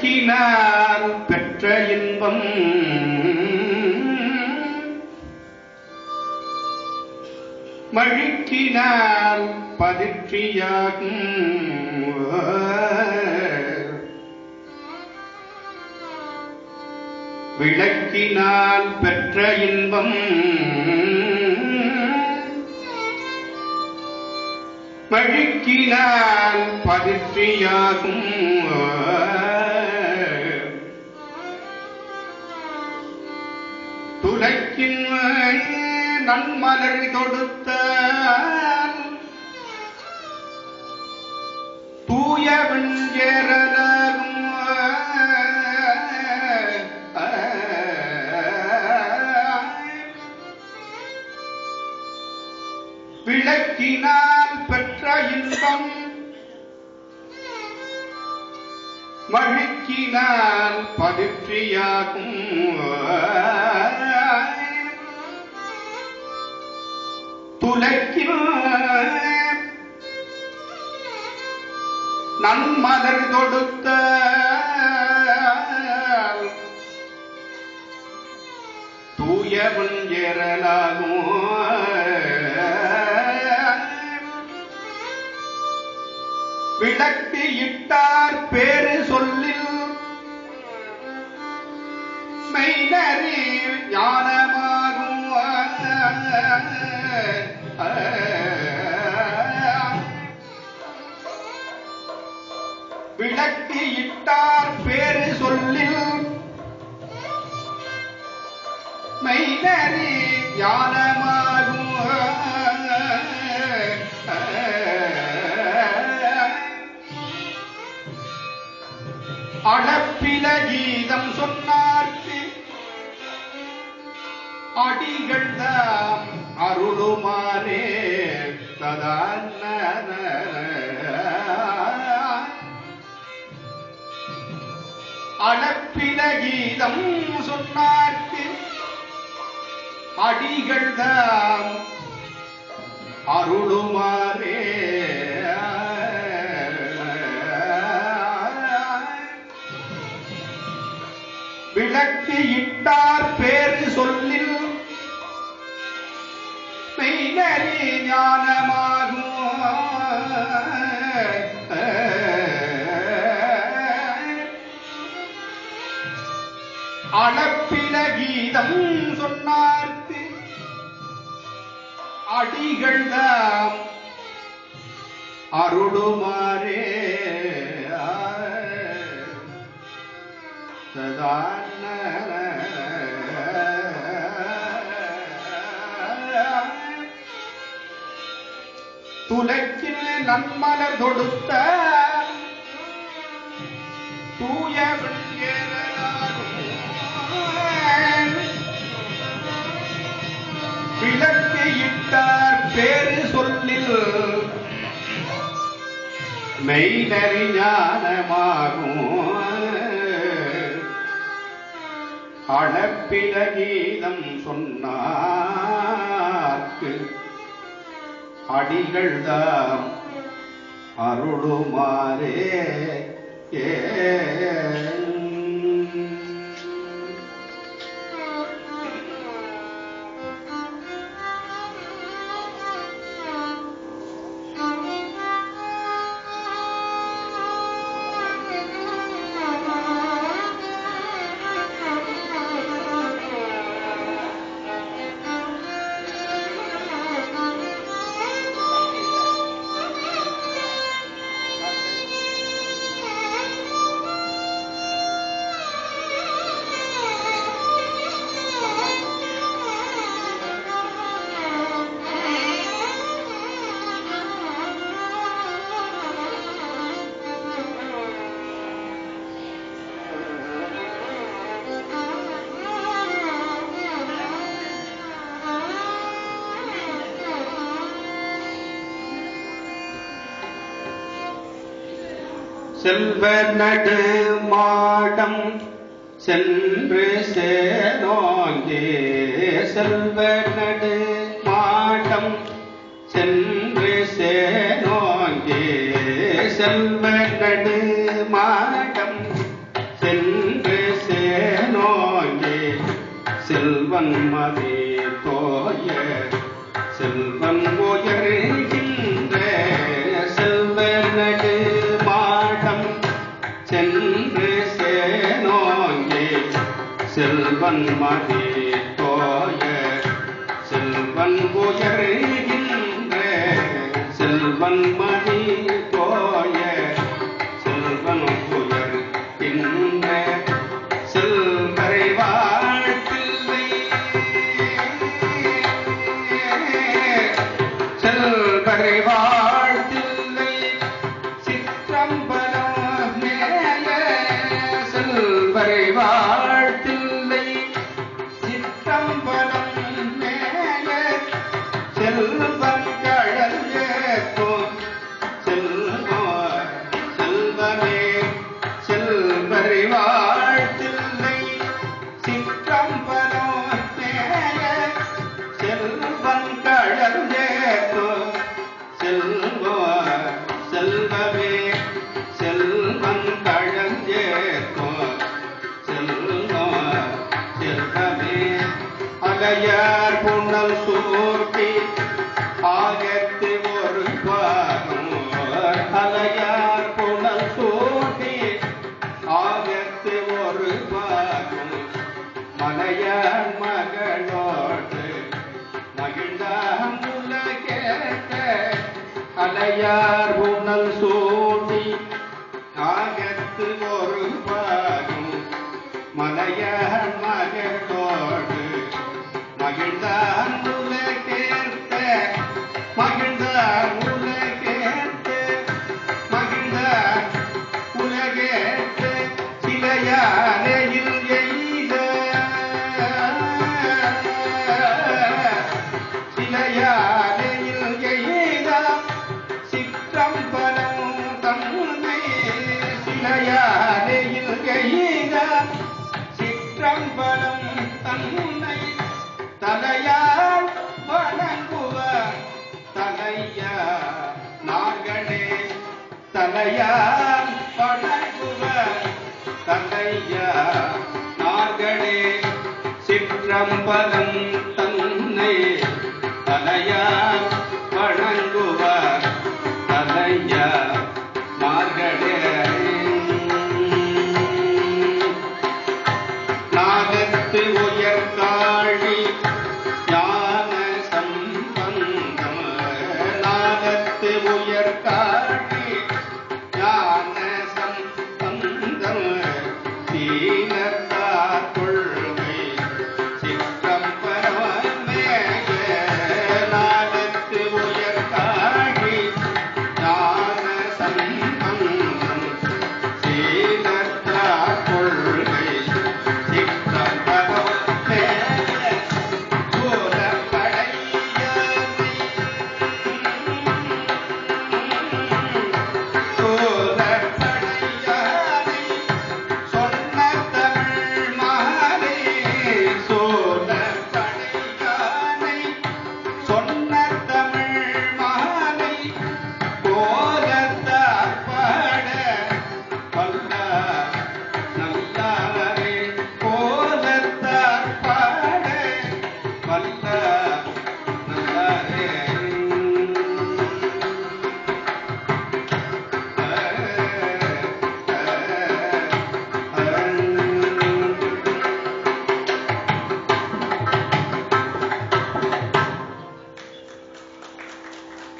விளக்கினால் பெற்ற இன்பம். மழுக்கினால் பதிற்றியாகும் விளக்கினால் பெற்ற இன்பம். மழுக்கினால் பதிற்றியாகும் துளைக்கின் நன்மலர் தொடுத்த தூய வெஞ்சேரலாகும் விளக்கினால் பெற்ற இன்பம். மழுக்கினால் பதிற்றியாகும் துலக்கில் நன்மலர் தொடுத்த தூயவன் ஏறலாகும் விளக்கு இட்டார் பேரு சொல்லில் மெய்நறி ஞானமா விளக்கு இட்டார் பேரு சொல்லில் மெய்நறி ஞானமாகும். அளப்பில கீதம் அடிகள் தாம் அருளுமாறே ததான அளப்பில கீதம் சொன்னார்க்கு. அடிகள் தாம் அருளுமாறே விளக்கு இட்டார் பேர் ஞானமாகும் அளப்பில கீதம் சொன்னார்த்து. அடிகள் தாம் அருளுமாறே. சதான துலக்கில் நன்மலர் தொடுத்த தூய விளக்கு இட்டார் பேரு சொல்லில் மெய்நறி ஞானமாகும் அளப்பிட கீதம் சொன்னார்க்கு அடிகள் தாம் அருளுமாறே. ஏ செல்வ நடு மாடம் சென்று சேனோங்கே. செல்வ நடு மாடம் சென்று சேனோங்கே. செல்வ நடு மாடம் சென்று சேனோங்கே. செல்வன் மதி தோய செல்வன் மடி போய செல்வன் உயர்கின்ற. செல்வன் மடி போய செல்வன் உயர்கின்ற. செல்வரை வாழ்த்தில்லை. செல்வ callar, Bonal yeah.